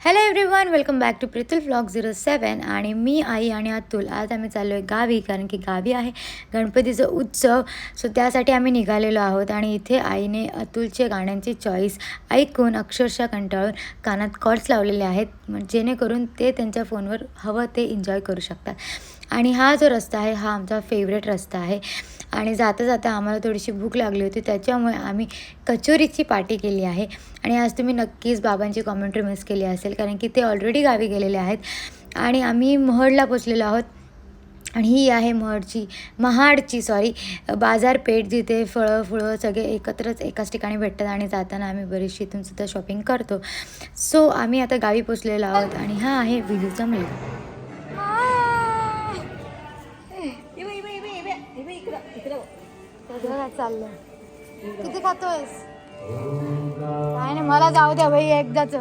Hello everyone welcome back to Pritul vlog zero seven आणि मी आई आणि अतुल आज आम्ही चाललो आहे गावी कारण की गावी आहे गणपतीचा उत्सव. सो त्यासाठी आम्ही निघालेलो आहोत आणि इथे आईने अतुलचे गाण्यांची चॉईस ऐकून अक्षरशः कंटाळून कानात कॉर्ड्स लावलेले आहेत. जेणेकरून ते त्यांच्या फोनवर हवं ते एन्जॉय करू शकतात. आणि हा जो रस्ता आहे हा आमचा फेवरेट रस्ता आहे. आणि जाता जाता आम्हाला थोडीशी भूक लागली होती त्याच्यामुळे आम्ही कचोरीची पार्टी केली आहे. आणि आज तुम्ही नक्कीच बाबांची कॉमेंट्री मिस केली असेल कारण की ते ऑलरेडी गावी गेलेले आहेत. आणि आम्ही महडला पोचलेलो आहोत. आणि ही आहे महडची महाडची सॉरी बाजारपेठ जिथे फळं फुळं सगळे एकत्रच एकाच ठिकाणी भेटतात आणि जाताना आम्ही बरीचशी इथून सुद्धा शॉपिंग करतो. सो आम्ही आता गावी पोचलेलो आहोत आणि हा आहे विजूचा मुलगा चाललं किती खातोयस? काय नाही मला जाऊ द्या भाई एकदाच.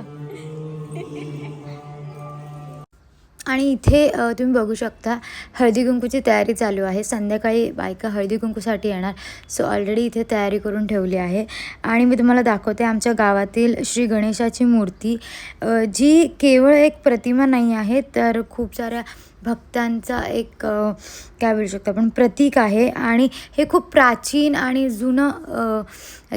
आणि इथे तुम्ही बघू शकता हळदी कुंकूची तयारी चालू आहे. संध्याकाळी बायका हळदी कुंकूसाठी येणार. सो ऑलरेडी इथे तयारी करून ठेवली आहे. आणि मी तुम्हाला दाखवते आमच्या गावातील श्री गणेशाची मूर्ती. जी केवळ एक प्रतिमा नाही आहे तर खूप साऱ्या भक्तांचा एक काय बोलू शकतो आपण प्रतीक आहे. आणि हे खूप प्राचीन आणि जुनं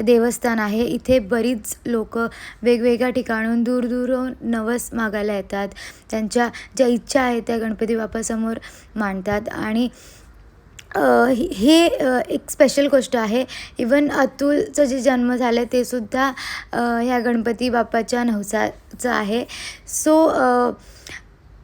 देवस्थान आहे. इथे बरीच लोक वेगवेगळ्या ठिकाणून दूरदूरून नवस मागायला येतात. त्यांच्या ज्या इच्छा आहेत त्या गणपती बापासमोर मांडतात. आणि हे एक स्पेशल गोष्ट आहे. इवन अतुलचं जे जन्म झालं ते सुद्धा ह्या गणपती बाप्पाच्या नवसाचं आहे. सो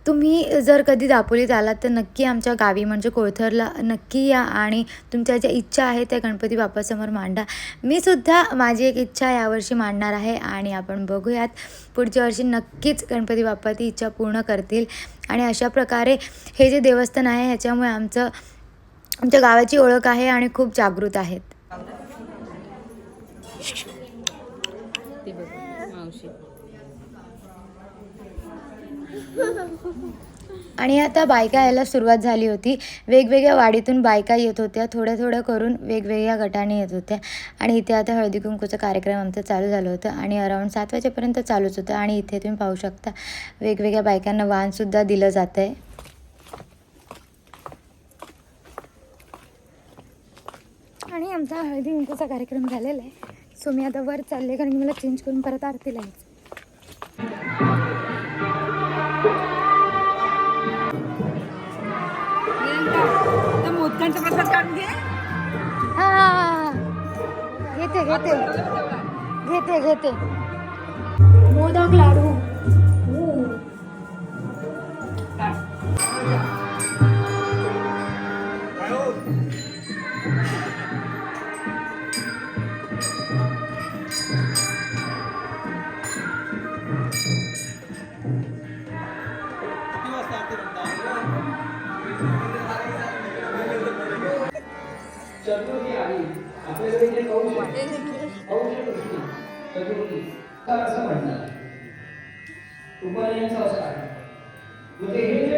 तुम्ही जर कधी दापोलीत आलात तर नक्की आमच्या गावी म्हणजे कोळथरला नक्की या आणि तुमच्या ज्या इच्छा आहेत त्या गणपती बाप्पासमोर मांडा. मी सुद्धा माझी एक इच्छा यावर्षी मांडणार आहे आणि आपण बघूयात. पुढच्या वर्षी नक्कीच गणपती बाप्पा ती इच्छा पूर्ण करतील. आणि अशा प्रकारे हे जे देवस्थान आहे ह्याच्यामुळे आमचं आमच्या गावाची ओळख आहे आणि खूप जागृत आहेत. मावशी. आणि आता बायका यायला सुरुवात झाली होती. वेगवेगळ्या वाडीतून बायका येत होत्या. थोड्या थोड्या करून वेगवेगळ्या गटाने येत होत्या. आणि इथे आता हळदी कुंकूचा कार्यक्रम आमचा चालू झालं होतं. आणि अराऊंड सात वाजेपर्यंत चालूच होतं. आणि इथे तुम्ही पाहू शकता वेगवेगळ्या बायकांना वाहनसुद्धा दिलं जातं आहे आणि आमचा हळदी कुंकूचा कार्यक्रम झालेला आहे. सो मी आता वर चालले कारण की मला चेंज करून परत आरतीला यायचं मोदकांचा प्रसाद काढून घे हा. घेते घेते. घेते घेते. मोदक लाडू. चतुर्थी आली आपल्याकडे जे आहे चतुर्थी तर असं म्हणतात उपायांचा असतात म्हणजे हे जे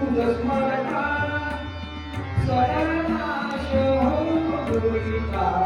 गौश जगता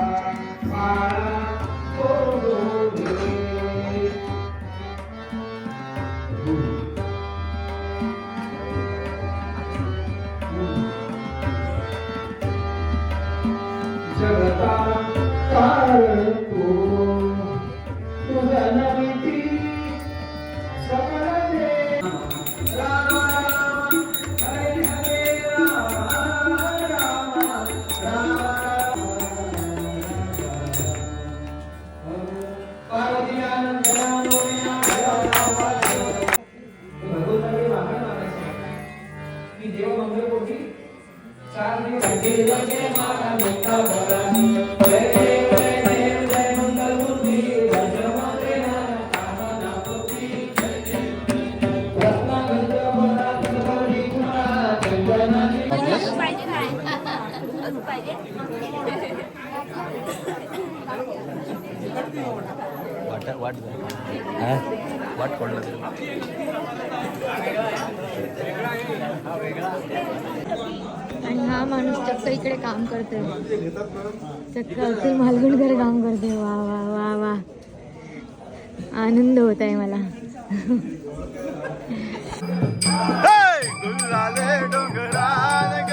आणि हा माणूस चक्क इकडे काम करतोय. चक्क अखिल मालगुणकर काम करतोय. वा वा वा वा. आनंद होत आहे मला. डोंगराले डोंगराले ग.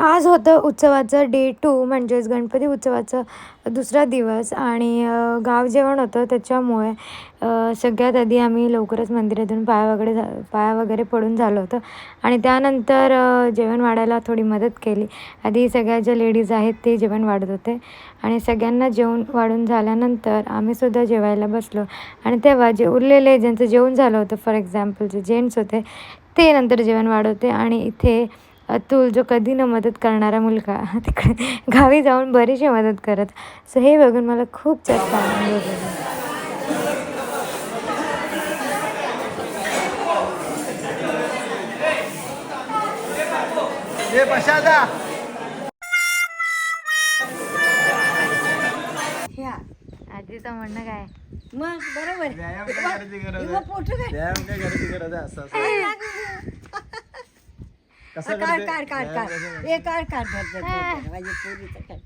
आज होतं उत्सवाचं डे टू म्हणजेच गणपती उत्सवाचं दुसरा दिवस. आणि गाव जेवण होतं त्याच्यामुळे सगळ्यात आधी आम्ही लवकरच मंदिरातून पाया वगैरे झा पाया वगैरे पडून झालो होतं. आणि त्यानंतर जेवण वाढायला थोडी मदत केली. आधी सगळ्या ज्या लेडीज आहेत ते जेवण वाढत होते. आणि सगळ्यांना जेवण वाढून झाल्यानंतर आम्हीसुद्धा जेवायला बसलो. आणि तेव्हा जे उरलेले ज्यांचं जेवण झालं होतं फॉर एक्झाम्पल जे जेंट्स होते ते नंतर जेवण वाढवते. आणि इथे अतुल जो कधी न मदत करणारा मुलगा तिकडे गावी जाऊन बरीचशी मदत करत. सो हे बघून मला खूप जास्त आनंद होत. हे आजीचं म्हणणं काय? मग बरोबर व्यायाम काय करायची गरज मग आहे पोटू काय व्यायाम काय करायची गरज आहे असं असं कसं काढ? काढ काढ काढ? हे काढ काढ धर, धर, धर, धर. माझी पोरीचं काढ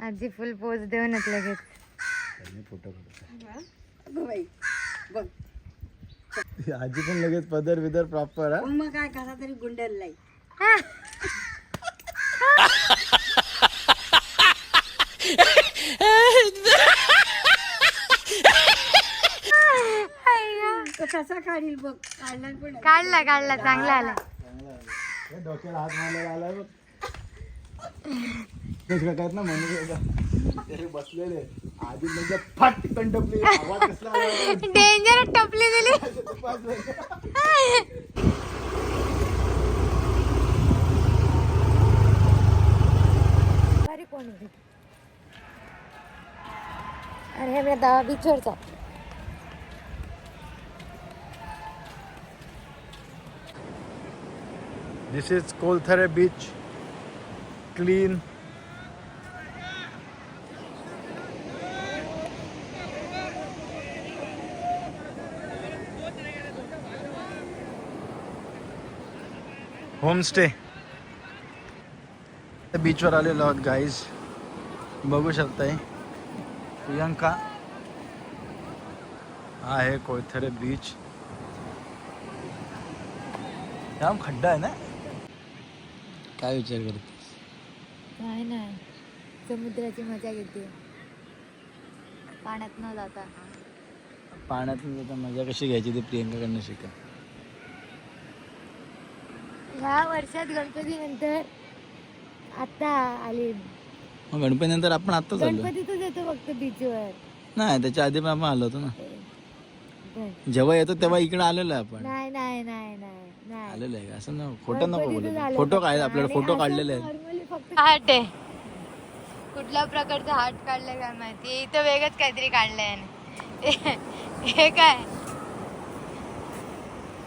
आजी फुल पोच देऊनच लगेच फोटो काढतो. अगं बाई बघ आजी पण लगेच पदर बिदर प्रॉपर हा मग काय कसा तरी गुंडल कसा काढील बघ काढला पण आहे. काढला काढला चांगला आला. हे डोक्याला हात मारलेला आलाय बघ. तेच काय ना म्हणून ते बसलेले. आधी म्हणजे फट कंटपली आवाज कसला आला? डेंजर टपली दिली अरे कोण आहे? अरे हे मी दहा बीचवरचा this is Kolthare beach clean homestay बीचवर आलेलो आहोत गाईज बघू शकताय प्रियंका हा आहे कोळथरे बीच जाम खड्डा आहे ना काय विचार करते? नाही नाही. समुद्राची मजा घेते. पाण्यात न जाता. पाण्यातून आता मजा कशी घ्यायची ती प्रियंकाकडनं शिका. ह्या वर्षात गणपती नंतर आता आली. मग गणपती नंतर आपण आत्ताच आलो गणपतीतच येतो फक्त बीचवर नाही त्याच्या आधी पण आपण आलो होतो ना. जेव्हा येतो तेव्हा इकडे आलेलो आहे आपण. नाही नाही नाही नाही. आलेलो आहे. असं ना खोटं नको बोलू. फोटो. काय आपल्याला फोटो काढलेले आहेत. हाट आहे कुठल्या प्रकारचा हाट काढलाय काय माहिती? इथं वेगळंच काहीतरी काढलंय. हे काय?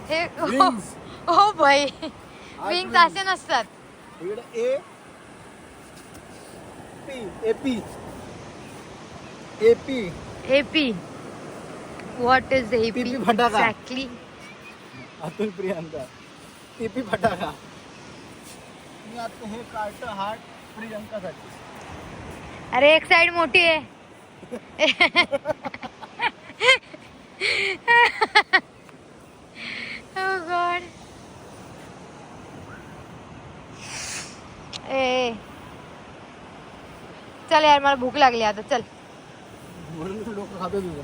हे हो भाई विंग्स असे नसतात. ए AP AP AP AP what is AP फटाका. एक्झॅक्टली अतुल प्रियांका टीपी फटाका. मी आता हे कार्ट हार्ट प्रियांकासाठी. अरे एक साइड मोठी आहे. Oh God. ए. चल यार मला भूक लागली आता. चल. म्हणून लोक खातो तुझं.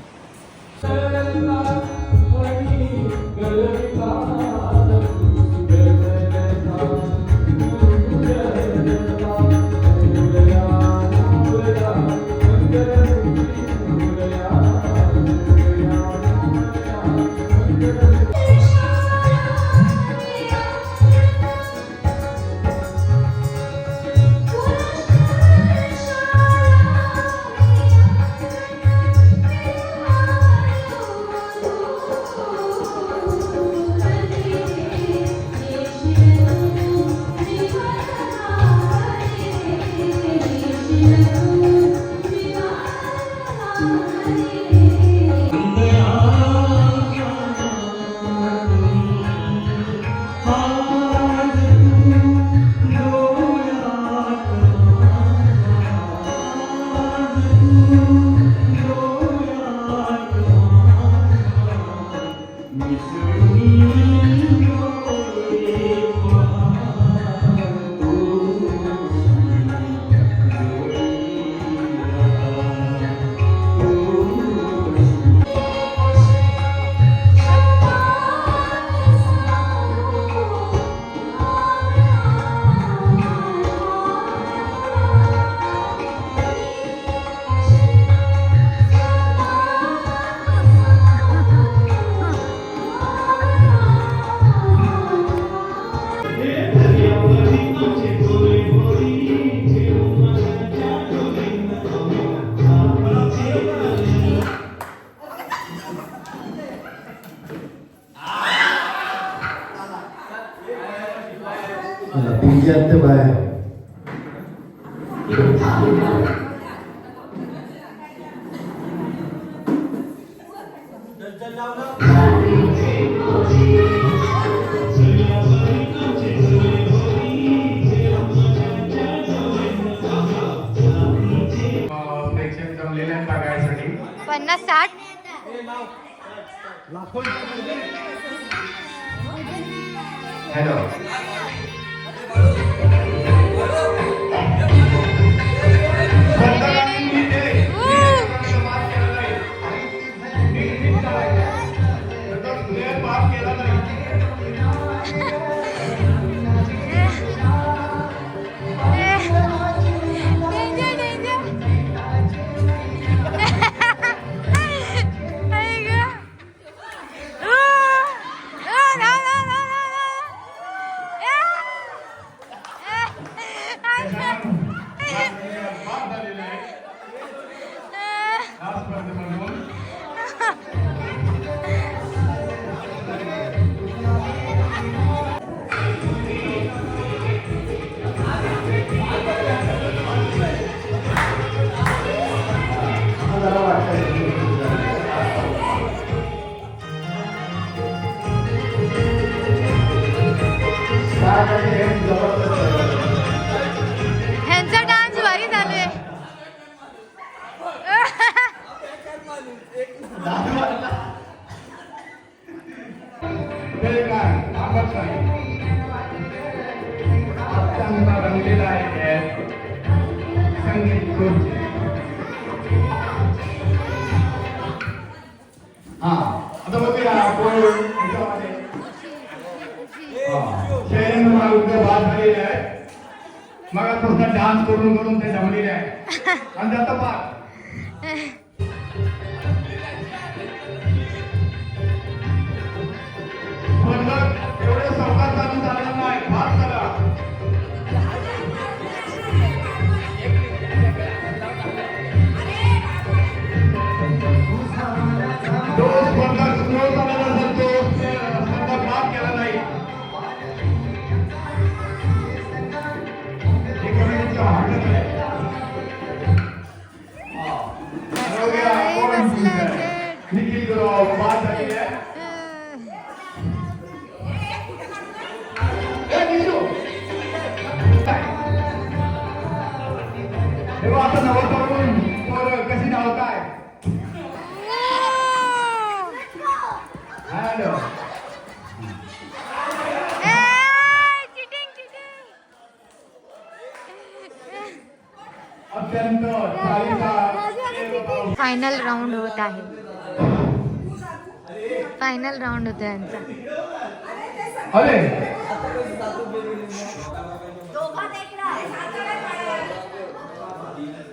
बघायसाठी. पन्नास साठ. हॅलो. आता डान्स करून करून ते जमलेले आहे. आणि त्याचा पाठ फायनल राऊंड होतो यांचा. अरे!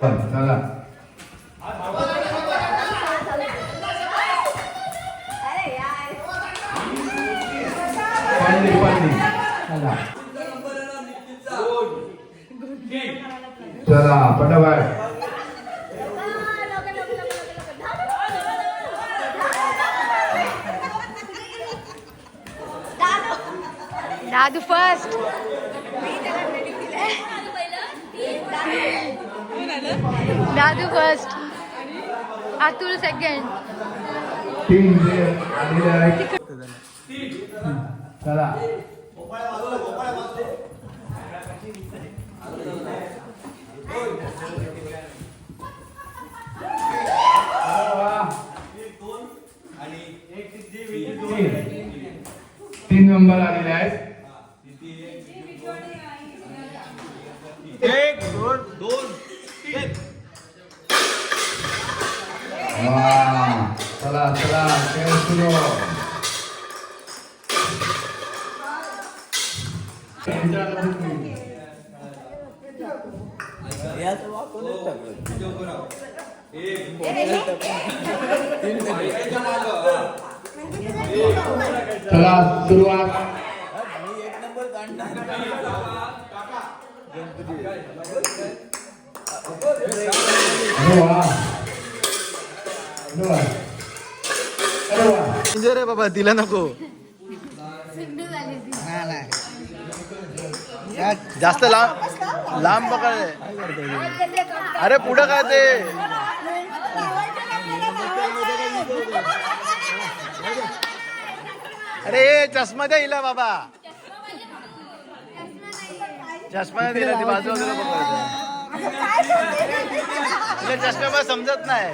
चला. पंडी. चला. चला पटापट. Dadu first Dadu first Atul second तीन नंबर आलेले आहेत. तीन नंबर आलेले आहेत वा. चला चला खेळ सुरू. चला सुरुवात. अरे वा अरे वा म्हणजे रे बाबा तिला नको. जास्त लांब लांब पकड अरे पुढं काय ते? अरे चष्मा द्या हिला बाबा. चष्मा नाही दिला ती बाजू वगैरे पकडते चष्म्यामुळे समजत नाही.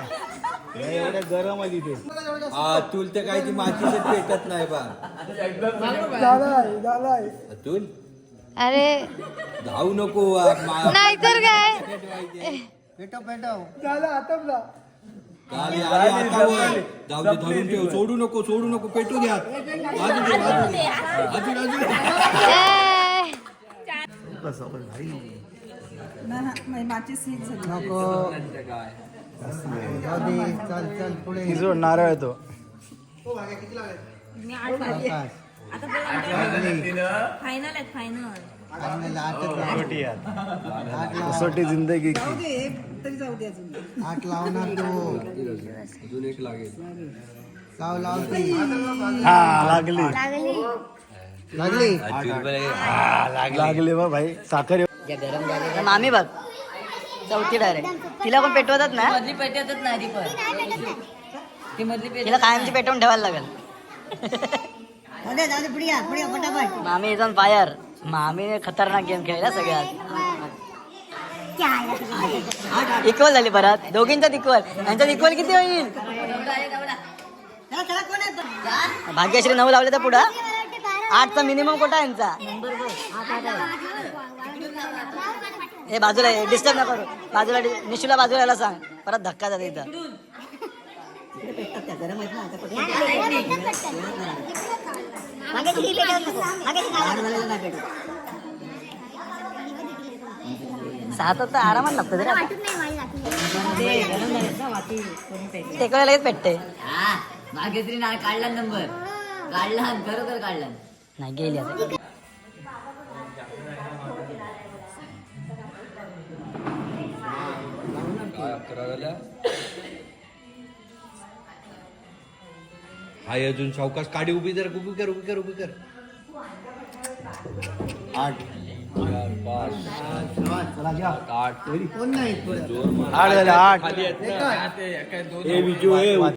अतुल तर काय ती मातीच पेटत नाही बा. अतुल अरे. धावू नको नाहीतर काय? दे धरून ठेव. सोडू नको सोडू नको पेटू द्या. अजून अजून जो नारळ आहे तो. फायनल आहेत फायनल कसोटी जिंदगी की. आठ लावणार तो. अजून एक लागेल. लाव लाव ती. हा लागली. लागली. लागली? बा भाई. साखर मामी बघ. चौथी डायरेक्ट. तिला पण पेटवतात ना? मधली पेटतच नाही ती पण. ती मधली पेट तिला कायमची पेटवून ठेवायला लागेल. जाऊ दे पुढे या पुढे पटापट. मामी इज ऑन फायर. मामीने खतरनाक गेम खेळला सगळ्यात. इक्वल झाली परत. दोघींच्यात इक्वल यांच्यात इक्वल किती होईल? भाग्यश्री नऊ लावले तर पुढं. आठचा मिनिमम कोटा आहे यांचा. हे बाजूला डिस्टर्ब नका करू. बाजूला निशूला बाजूला यायला सांग. परत धक्का जाते इथं. सात तर आरामात लागतो टेकवायला लगेच पेटते भाग्यश्री काढला नंबर. काढला खरोखर काढला. नाही गेली आता. हाय अजून सावकाश काडी उभी कर उभी कर उभी कर उभी कर. आठ. चार पाच सात आठ. कोण नाही जोर मार. आठ झाले आठ. खाली आहेत. ना. ए, विजू, ए,